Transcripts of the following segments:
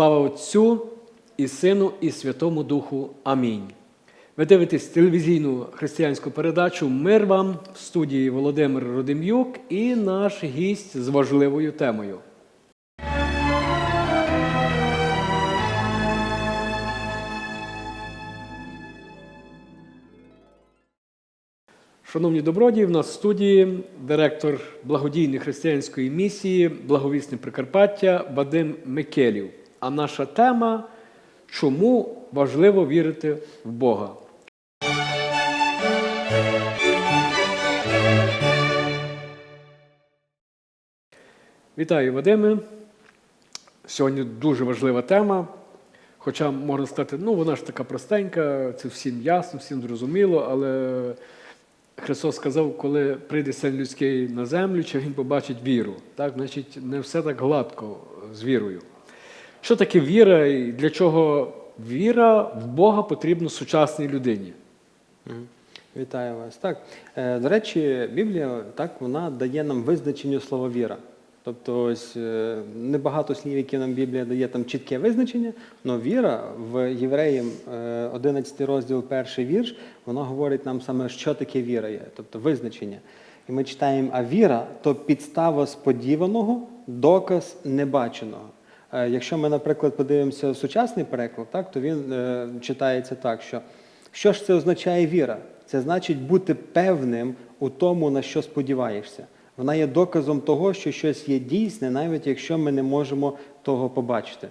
Слава Отцю і Сину, і Святому Духу. Амінь. Ви дивитесь телевізійну християнську передачу Мир вам в студії Володимир Родим'юк і наш гість з важливою темою. Шановні добродії, в нас в студії директор благодійної християнської місії Благовісне Прикарпаття Вадим Микелів. А наша тема чому важливо вірити в Бога? Вітаю, Вадиме. Сьогодні дуже важлива тема. Хоча можна сказати, ну вона ж така простенька, це всім ясно, всім зрозуміло, але Христос сказав, коли прийде син людський на землю, чи він побачить віру. Так, значить, не все так гладко з вірою. Що таке віра і для чого віра в Бога потрібна сучасній людині? Вітаю вас. Так, е, до речі, Біблія так вона дає нам визначення слова віра. Тобто, ось е, небагато слів, які нам Біблія дає там чітке визначення, але віра в Євреям е, 11 розділ, перший вірш, вона говорить нам саме, що таке віра є, тобто визначення. І ми читаємо, а віра то підстава сподіваного, доказ небаченого. Е, Якщо ми, наприклад, подивимося сучасний переклад, так, то він е, читається так, що що ж це означає віра? Це значить бути певним у тому, на що сподіваєшся. Вона є доказом того, що щось є дійсне, навіть якщо ми не можемо того побачити.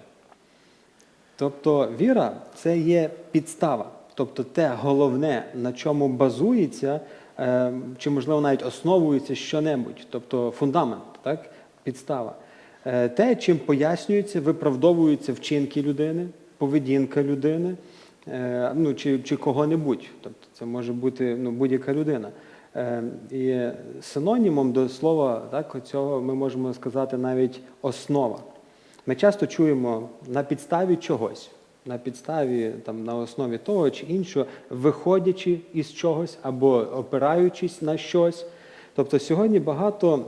Тобто віра це є підстава, тобто те головне, на чому базується, е, чи, можливо, навіть основується що-небудь, тобто фундамент, так? підстава. Е, Те, чим пояснюються, виправдовуються вчинки людини, поведінка людини, е, ну, чи, чи кого-небудь. Тобто це може бути ну, будь-яка людина. Е, І синонімом до слова так, цього ми можемо сказати навіть основа. Ми часто чуємо на підставі чогось, на підставі, там, на основі того чи іншого, виходячи із чогось або опираючись на щось. Тобто сьогодні багато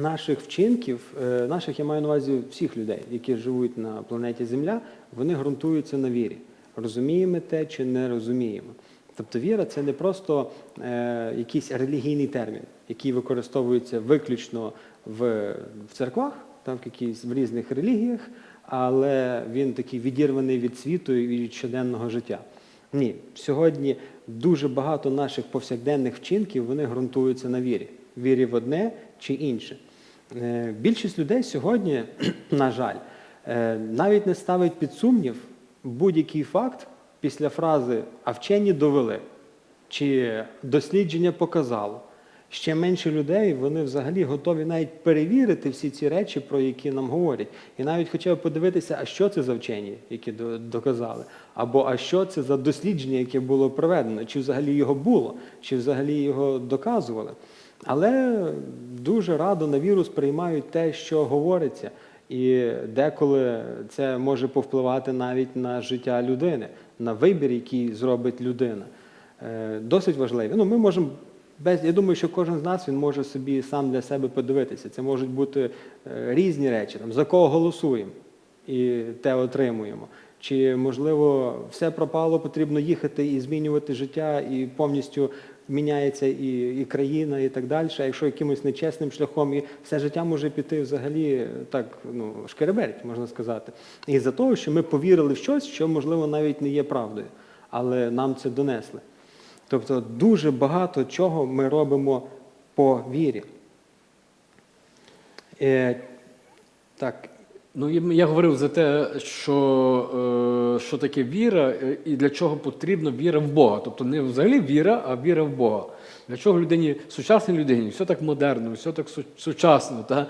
наших вчинків, е, наших я маю на увазі всіх людей, які живуть на планеті Земля, вони ґрунтуються на вірі. Розуміємо те чи не розуміємо. Тобто віра це не просто е, якийсь релігійний термін, який використовується виключно в, в церквах, там, в, якісь, в різних релігіях, але він такий відірваний від світу і від щоденного життя. Ні, сьогодні дуже багато наших повсякденних вчинків вони ґрунтуються на вірі. Вірі в одне чи інше. Е, Більшість людей сьогодні, на жаль, е, навіть не ставить під сумнів будь-який факт після фрази а вчені довели чи дослідження показало. Ще менше людей вони взагалі готові навіть перевірити всі ці речі, про які нам говорять. І навіть хоча б подивитися, а що це за вчені, які доказали, або а що це за дослідження, яке було проведено, чи взагалі його було, чи взагалі його доказували. Але дуже радо на віру сприймають те, що говориться. І деколи це може повпливати навіть на життя людини, на вибір, який зробить людина. Е, Досить важливі. Ну, ми можемо без, я думаю, що кожен з нас він може собі сам для себе подивитися. Це можуть бути е, різні речі, там, за кого голосуємо і те отримуємо. Чи, можливо, все пропало, потрібно їхати і змінювати життя, і повністю міняється і, і країна, і так далі. А якщо якимось нечесним шляхом, і все життя може піти взагалі е, так, ну, шкереберть, можна сказати. І за того, що ми повірили в щось, що, можливо, навіть не є правдою, але нам це донесли. Тобто дуже багато чого ми робимо по вірі. Е, так, Ну, я говорив за те, що, е, що таке віра е, і для чого потрібна віра в Бога. Тобто не взагалі віра, а віра в Бога. Для чого людині, сучасній людині, все так модерно, все так сучасно. Та?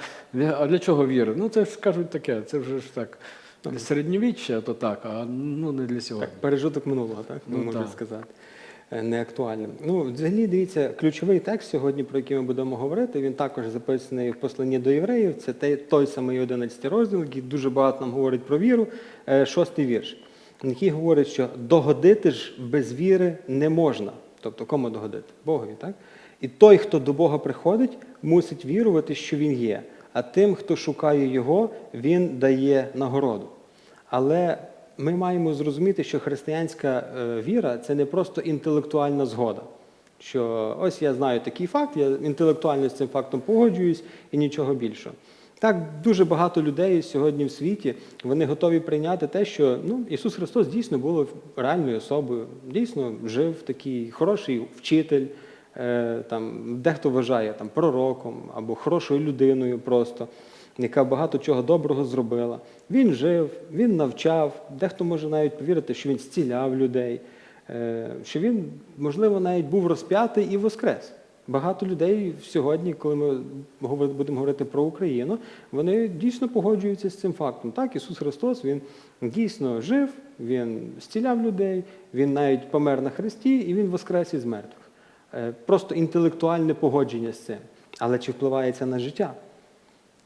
А для чого віра? Ну, це ж кажуть таке, це вже ж так. Середньовіччя, то так, а ну не для сьогодні. так, пережиток минулого, так? Ну, Ну, можна так. сказати. Е, Не актуальним. Ну, взагалі, дивіться, ключовий текст сьогодні, про який ми будемо говорити, він також записаний в посланні до євреїв. Це той, той самий 11 розділ, який дуже багато нам говорить про віру. Е, Шостий вірш, який говорить, що догодити ж без віри не можна. Тобто, кому догодити? Богові, так? І той, хто до Бога приходить, мусить вірувати, що Він є. А тим, хто шукає Його, Він дає нагороду. Але ми маємо зрозуміти, що християнська е, віра це не просто інтелектуальна згода. Що ось я знаю такий факт, я інтелектуально з цим фактом погоджуюсь і нічого більшого. Так, дуже багато людей сьогодні в світі вони готові прийняти те, що ну, Ісус Христос дійсно був реальною особою, дійсно жив такий хороший вчитель, е, там, дехто вважає там, пророком або хорошою людиною просто, яка багато чого доброго зробила. Він жив, він навчав, дехто може навіть повірити, що він зціляв людей, е, що він, можливо, навіть був розп'ятий і воскрес. Багато людей сьогодні, коли ми будемо говорити про Україну, вони дійсно погоджуються з цим фактом. Так, Ісус Христос Він дійсно жив, Він зціляв людей, Він навіть помер на Христі і Він воскрес із мертвих. Е, Просто інтелектуальне погодження з цим. Але чи впливає це на життя?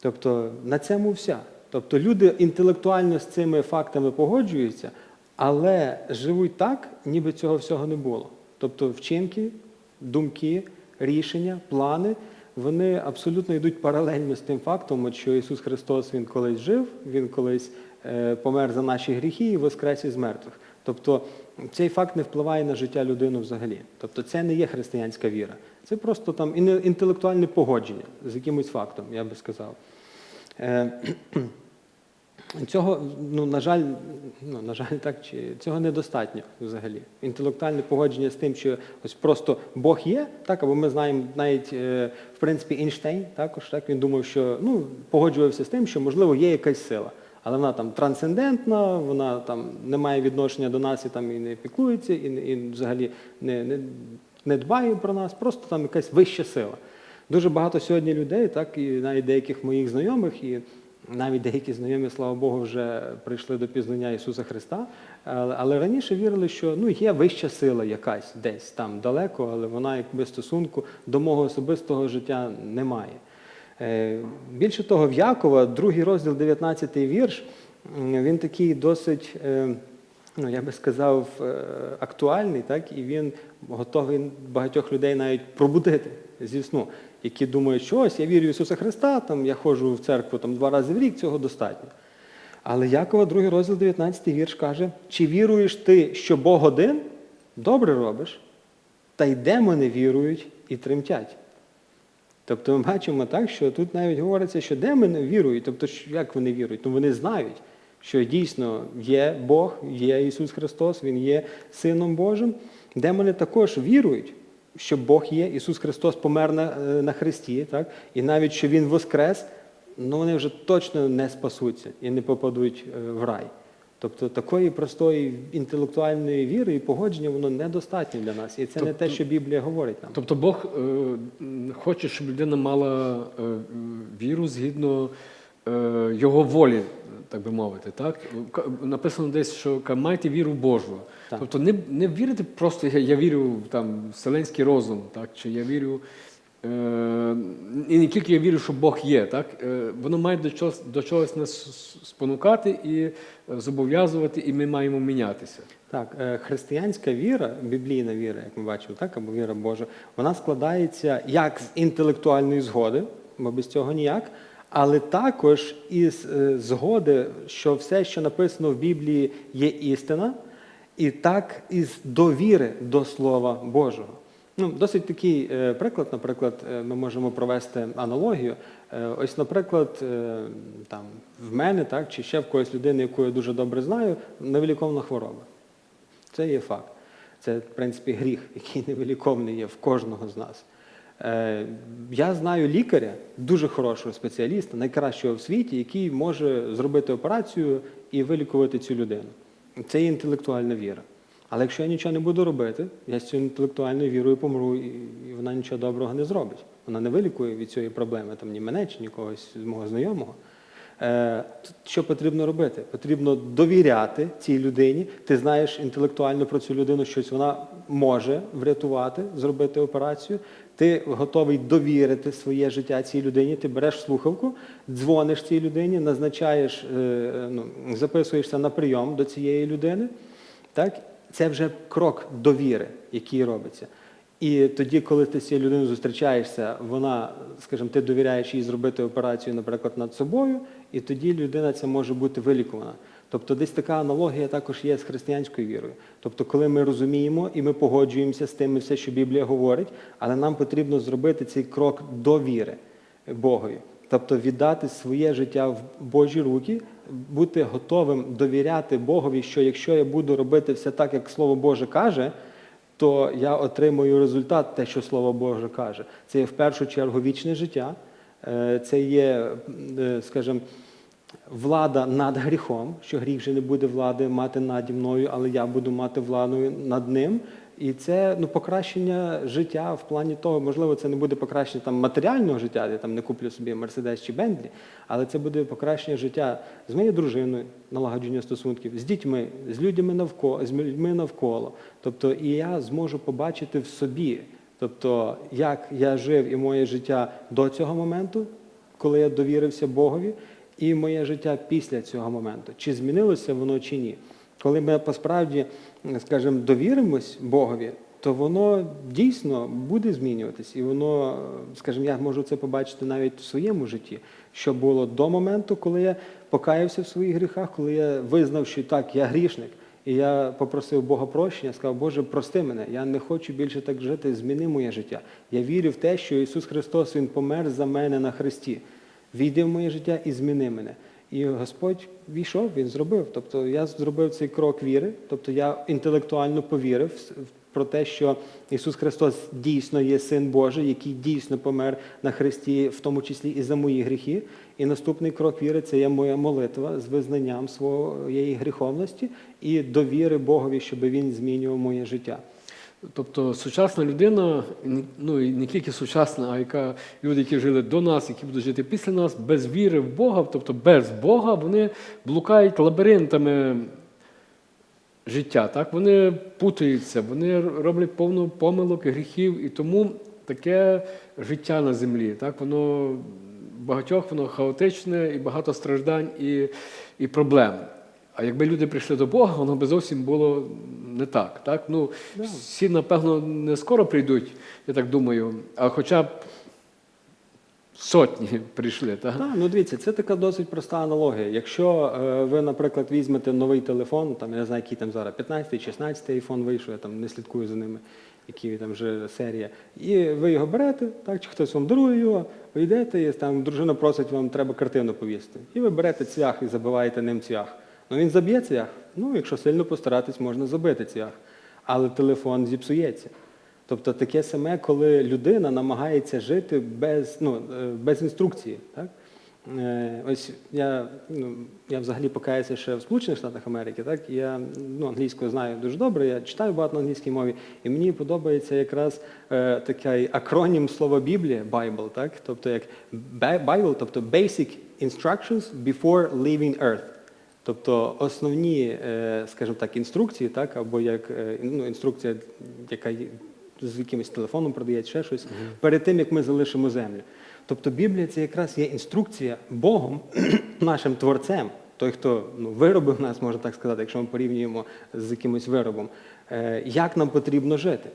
Тобто на цьому вся. Тобто люди інтелектуально з цими фактами погоджуються, але живуть так, ніби цього всього не було. Тобто вчинки, думки, рішення, плани, вони абсолютно йдуть паралельно з тим фактом, що Ісус Христос Він колись жив, Він колись е, помер за наші гріхи і воскрес із мертвих. Тобто цей факт не впливає на життя людини взагалі. Тобто це не є християнська віра. Це просто там інтелектуальне погодження з якимось фактом, я би сказав. Е, Цього, ну, на жаль, ну, на жаль, так, чи цього недостатньо взагалі. Інтелектуальне погодження з тим, що ось просто Бог є, так, або ми знаємо навіть, е, в принципі, Ейнштейн також так, він думав, що ну, погоджувався з тим, що, можливо, є якась сила. Але вона там трансцендентна, вона там не має відношення до нас і там і не піклується, і, і взагалі не, не, не дбає про нас, просто там якась вища сила. Дуже багато сьогодні людей, так, і навіть деяких моїх знайомих, і навіть деякі знайомі, слава Богу, вже прийшли до пізнання Ісуса Христа. Але, раніше вірили, що ну, є вища сила якась десь там далеко, але вона якби стосунку до мого особистого життя не має. Е, Більше того, в Якова, другий розділ, 19 вірш, він такий досить, е, ну я би сказав, е, актуальний, так, і він готовий багатьох людей навіть пробудити зі сну, які думають, що ось я вірю в Ісуса Христа, там, я ходжу в церкву там, два рази в рік, цього достатньо. Але Якова, другий розділ, 19 вірш каже: чи віруєш ти, що Бог один? Добре робиш, та й демони вірують і тремтять. Тобто ми бачимо так, що тут навіть говориться, що демони вірують. Тобто, як вони вірують? Ну вони знають, що дійсно є Бог, є Ісус Христос, Він є Сином Божим. Демони також вірують, що Бог є, Ісус Христос помер на, е, на Христі, так? і навіть що Він воскрес, ну вони вже точно не спасуться і не попадуть е, в рай. Тобто такої простої інтелектуальної віри і погодження воно недостатньо для нас. І це не те, Тобто- що Біблія говорить нам. Тобто Бог е, хоче, щоб людина мала е, віру згідно е, його волі, так би мовити. Так? Написано десь, що майте віру Божу. Так. Тобто не, не вірити просто я, я вірю в там, вселенський розум, так? чи я вірю. Е, і не тільки я вірю, що Бог є, так? Е, воно має до чогось, до чогось нас спонукати і е, зобов'язувати, і ми маємо мінятися. Так, е, християнська віра, біблійна віра, як ми бачимо, так, або віра Божа, вона складається як з інтелектуальної згоди, бо без цього ніяк, але також із е, згоди, що все, що написано в Біблії, є істина, і так із довіри до Слова Божого. Ну, досить такий е, приклад, наприклад, е, ми можемо провести аналогію. Ось, наприклад, там, в мене, так, чи ще в когось людини, яку я дуже добре знаю, невиліковна хвороба. Це є факт. Це, в принципі, гріх, який невиліковний є в кожного з нас. Е, я знаю лікаря, дуже хорошого спеціаліста, найкращого в світі, який може зробити операцію і вилікувати цю людину. Це є інтелектуальна віра. Але якщо я нічого не буду робити, я з цією інтелектуальною вірою помру, і вона нічого доброго не зробить. Вона не вилікує від цієї проблеми там, ні мене, чи ні когось з мого знайомого. Е, Що потрібно робити? Потрібно довіряти цій людині. Ти знаєш інтелектуально про цю людину, щось вона може врятувати, зробити операцію. Ти готовий довірити своє життя цій людині. Ти береш слухавку, дзвониш цій людині, назначаєш, е, ну, записуєшся на прийом до цієї людини. Так? Це вже крок довіри, який робиться. І тоді, коли ти з цією людиною зустрічаєшся, вона, скажімо, ти довіряєш їй зробити операцію, наприклад, над собою, і тоді людина ця може бути вилікувана. Тобто десь така аналогія також є з християнською вірою. Тобто, коли ми розуміємо і ми погоджуємося з тим, все, що Біблія говорить, але нам потрібно зробити цей крок до віри Богові. Тобто віддати своє життя в Божі руки, бути готовим довіряти Богові, що якщо я буду робити все так, як Слово Боже каже, то я отримую результат, те, що Слово Боже каже. Це є в першу чергу вічне життя, е, це є, е, скажімо, влада над гріхом, що гріх вже не буде влади мати наді мною, але я буду мати владу над ним. І це ну, покращення життя в плані того, можливо, це не буде покращення там, матеріального життя, я там не куплю собі Мерседес чи Бентлі, але це буде покращення життя з моєю дружиною, налагодження стосунків, з дітьми, з людьми навколо, з людьми навколо. Тобто, і я зможу побачити в собі, тобто, як я жив і моє життя до цього моменту, коли я довірився Богові, і моє життя після цього моменту. Чи змінилося воно чи ні? Коли ми посправді, скажімо, довіримось Богові, то воно дійсно буде змінюватись. І воно, скажімо, я можу це побачити навіть в своєму житті, що було до моменту, коли я покаявся в своїх гріхах, коли я визнав, що так, я грішник. І я попросив Бога прощення, сказав, Боже, прости мене, я не хочу більше так жити, зміни моє життя. Я вірю в те, що Ісус Христос Він помер за мене на Христі. Війди в моє життя і зміни мене. І Господь війшов, Він зробив. Тобто я зробив цей крок віри, тобто я інтелектуально повірив про те, що Ісус Христос дійсно є Син Божий, який дійсно помер на Христі, в тому числі і за мої гріхи. І наступний крок віри це є моя молитва з визнанням своєї гріховності і довіри Богові, щоб Він змінював моє життя. Тобто сучасна людина, ну і не тільки сучасна, а яка люди, які жили до нас, які будуть жити після нас, без віри в Бога, тобто без Бога, вони блукають лабіринтами життя. Так? Вони путаються, вони роблять повну помилок гріхів, і тому таке життя на землі. Так? Воно багатьох воно хаотичне і багато страждань і, і проблем. А якби люди прийшли до Бога, воно би зовсім було не так. так? Ну, Да. Всі, напевно, не скоро прийдуть, я так думаю, а хоча б сотні прийшли. Так? Так, ну дивіться, це така досить проста аналогія. Якщо е, ви, наприклад, візьмете новий телефон, там я не знаю, який там зараз 15 16 айфон вийшов, я там не слідкую за ними, які там вже серія. І ви його берете, так, чи хтось вам дарує його, ви йдете, і там дружина просить, вам треба картину повісити. І ви берете цвях і забиваєте ним цвях. Ну він заб'є цвях. Ну, якщо сильно постаратись, можна забити цвях. Але телефон зіпсується. Тобто таке саме, коли людина намагається жити без, ну, е, без інструкції. Так? Е, Ось я, ну, я взагалі покаюся ще в Сполучених Штатах Америки, так? я ну, англійську знаю дуже добре, я читаю багато на англійській мові, і мені подобається якраз е, такий акронім слова Біблія, Bible, так? тобто як Bible, тобто Basic Instructions Before Leaving Earth. Тобто основні, е, скажімо так, інструкції, так, або як е, ну, інструкція, яка з якимось телефоном продається, ще щось, перед тим, як ми залишимо землю. Тобто Біблія це якраз є інструкція Богом, нашим творцем, той, хто ну, виробив нас, можна так сказати, якщо ми порівнюємо з якимось виробом, е, як нам потрібно жити.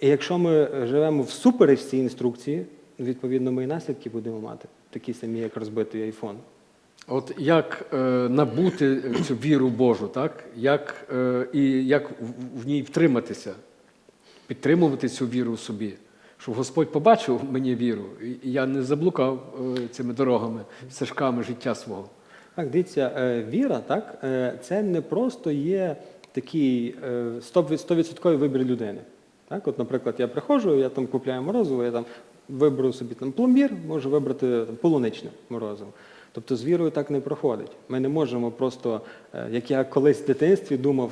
І якщо ми живемо всупереч цій інструкції, відповідно, ми і наслідки будемо мати, такі самі, як розбитий айфон. От як е, набути цю віру Божу, так? Як, е, і як в, ній втриматися, підтримувати цю віру в собі, щоб Господь побачив мені віру, і я не заблукав е, цими дорогами, стежками життя свого. Так, дивіться, е, віра, так, е, це не просто є такий е, 100% вибір людини. Так, от, наприклад, я приходжу, я там купляю морозиво, я там виберу собі там пломбір, можу вибрати там, полуничне морозиво. Тобто з вірою так не проходить. Ми не можемо просто, е, як я колись в дитинстві думав,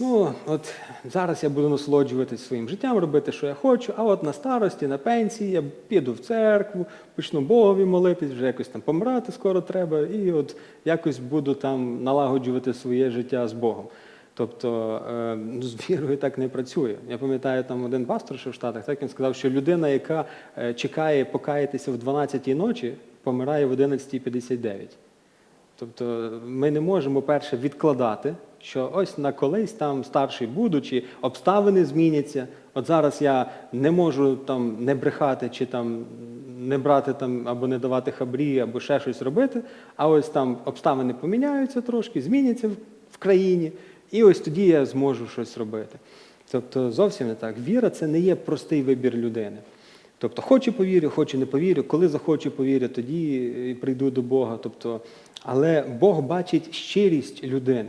ну от зараз я буду насолоджуватись своїм життям, робити, що я хочу, а от на старості, на пенсії я піду в церкву, почну Богові молитись, вже якось там помирати скоро треба, і от якось буду там налагоджувати своє життя з Богом. Тобто е, з вірою так не працює. Я пам'ятаю, там один пастор ще в Штатах, так він сказав, що людина, яка е, чекає покаятися в 12-й ночі, помирає в 11.59. Тобто ми не можемо перше відкладати, що ось на колись там старший буду, чи обставини зміняться. От зараз я не можу там не брехати чи там не брати там або не давати хабрі, або ще щось робити. А ось там обставини поміняються трошки, зміняться в країні, і ось тоді я зможу щось робити. Тобто зовсім не так. Віра це не є простий вибір людини. Тобто, хочу повірю, хочу не повірю, коли захочу повірю, тоді прийду до Бога. Тобто, але Бог бачить щирість людини.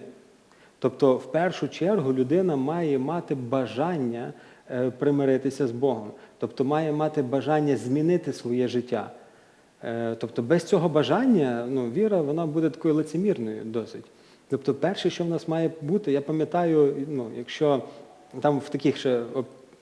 Тобто, в першу чергу, людина має мати бажання е, примиритися з Богом, тобто має мати бажання змінити своє життя. Е, Тобто, без цього бажання ну, віра вона буде такою лицемірною досить. Тобто, перше, що в нас має бути, я пам'ятаю, ну, якщо там в таких ще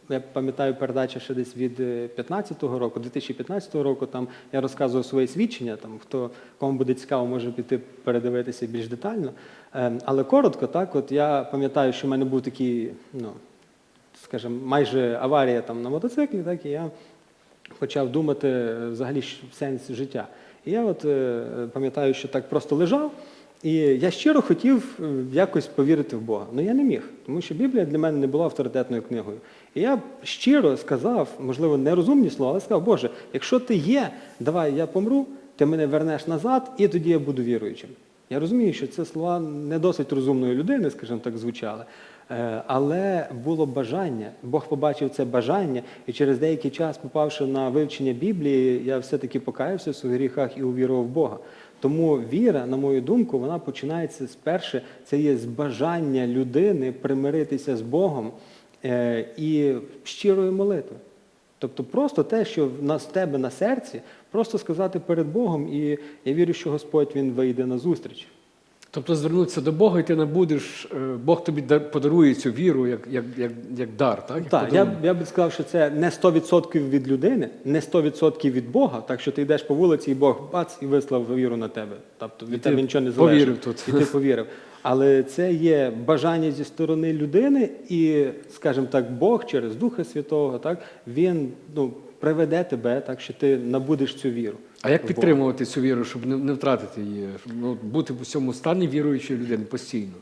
я пам'ятаю передача ще десь від 15-го року, 2015 року, там я розказував своє свідчення, там хто кому буде цікаво, може піти передивитися більш детально. Е, Але коротко, так, от я пам'ятаю, що в мене був такий, ну, скажімо, майже аварія там на мотоциклі, так, і я почав думати е, взагалі сенс життя. І я от е, пам'ятаю, що так просто лежав, і я щиро хотів е, якось повірити в Бога. Ну я не міг, тому що Біблія для мене не була авторитетною книгою. І я щиро сказав, можливо, нерозумні слова, але сказав, Боже, якщо ти є, давай я помру, ти мене вернеш назад, і тоді я буду віруючим. Я розумію, що це слова не досить розумної людини, скажімо так, звучали. Е, Але було бажання, Бог побачив це бажання, і через деякий час, попавши на вивчення Біблії, я все-таки покаявся в своїх гріхах і увірував в Бога. Тому віра, на мою думку, вона починається спершу, це є з бажання людини примиритися з Богом е, і щирою молитвою. Тобто просто те, що в тебе на серці, просто сказати перед Богом, і я вірю, що Господь Він вийде на зустріч. Тобто звернутися до Бога, і ти набудеш, е, Бог тобі дар- подарує цю віру як, як, як, як дар, так? Як Так, я, я би сказав, що це не 100% від людини, не 100% від Бога, так що ти йдеш по вулиці, і Бог бац і вислав віру на тебе. Тобто від І ти тебе нічого не залежить. повірив тут. І ти повірив. Але це є бажання зі сторони людини, і, скажімо так, Бог через Духа Святого, так, він ну, приведе тебе, так що ти набудеш цю віру. А як підтримувати цю віру, щоб не, втратити її, щоб ну, бути в цьому стані віруючої людини постійно?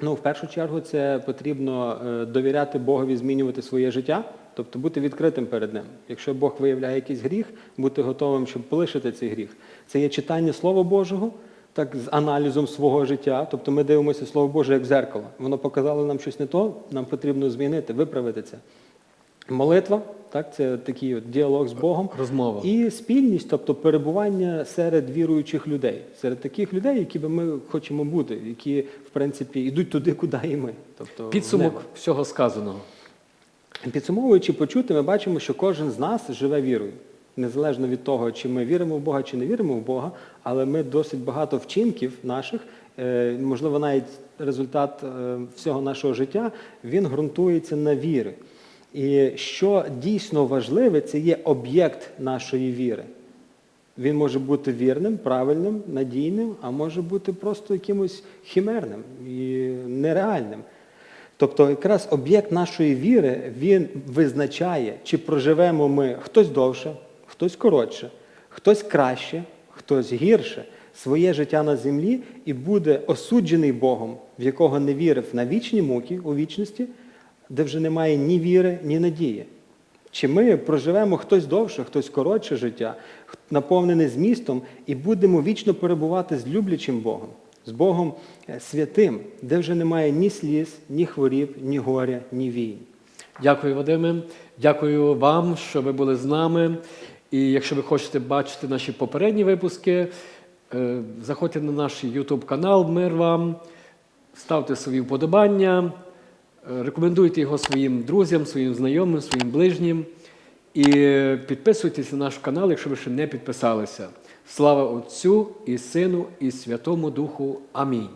Ну, в першу чергу, це потрібно е, довіряти Богові, змінювати своє життя, тобто бути відкритим перед ним. Якщо Бог виявляє якийсь гріх, бути готовим, щоб полишити цей гріх. Це є читання Слова Божого, так з аналізом свого життя. Тобто ми дивимося Слово Боже як зеркало. Воно показало нам щось не то, нам потрібно змінити, виправити це. Молитва, так, це такий от діалог з Богом. Розмова. І спільність, тобто перебування серед віруючих людей, серед таких людей, які би ми хочемо бути, які, в принципі, йдуть туди, куди і ми. Тобто, Підсумок небо. всього сказаного. Підсумовуючи почути, ми бачимо, що кожен з нас живе вірою. Незалежно від того, чи ми віримо в Бога, чи не віримо в Бога, але ми досить багато вчинків наших, е, можливо, навіть результат е, всього нашого життя, він ґрунтується на вірі. І що дійсно важливе, це є об'єкт нашої віри. Він може бути вірним, правильним, надійним, а може бути просто якимось химерним і нереальним. Тобто, якраз об'єкт нашої віри він визначає, чи проживемо ми хтось довше, хтось коротше, хтось краще, хтось гірше своє життя на землі і буде осуджений Богом, в якого не вірив на вічні муки у вічності, де вже немає ні віри, ні надії. Чи ми проживемо хтось довше, хтось коротше життя, наповнене змістом, і будемо вічно перебувати з люблячим Богом, з Богом е, святим, де вже немає ні сліз, ні хворіб, ні горя, ні війн. Дякую, Вадиме. Дякую вам, що ви були з нами. І якщо ви хочете бачити наші попередні випуски, е, заходьте на наш YouTube канал Мир вам, ставте свої вподобання, рекомендуйте його своїм друзям, своїм знайомим, своїм ближнім. І підписуйтесь на наш канал, якщо ви ще не підписалися. Слава Отцю і Сину, і Святому Духу. Амінь.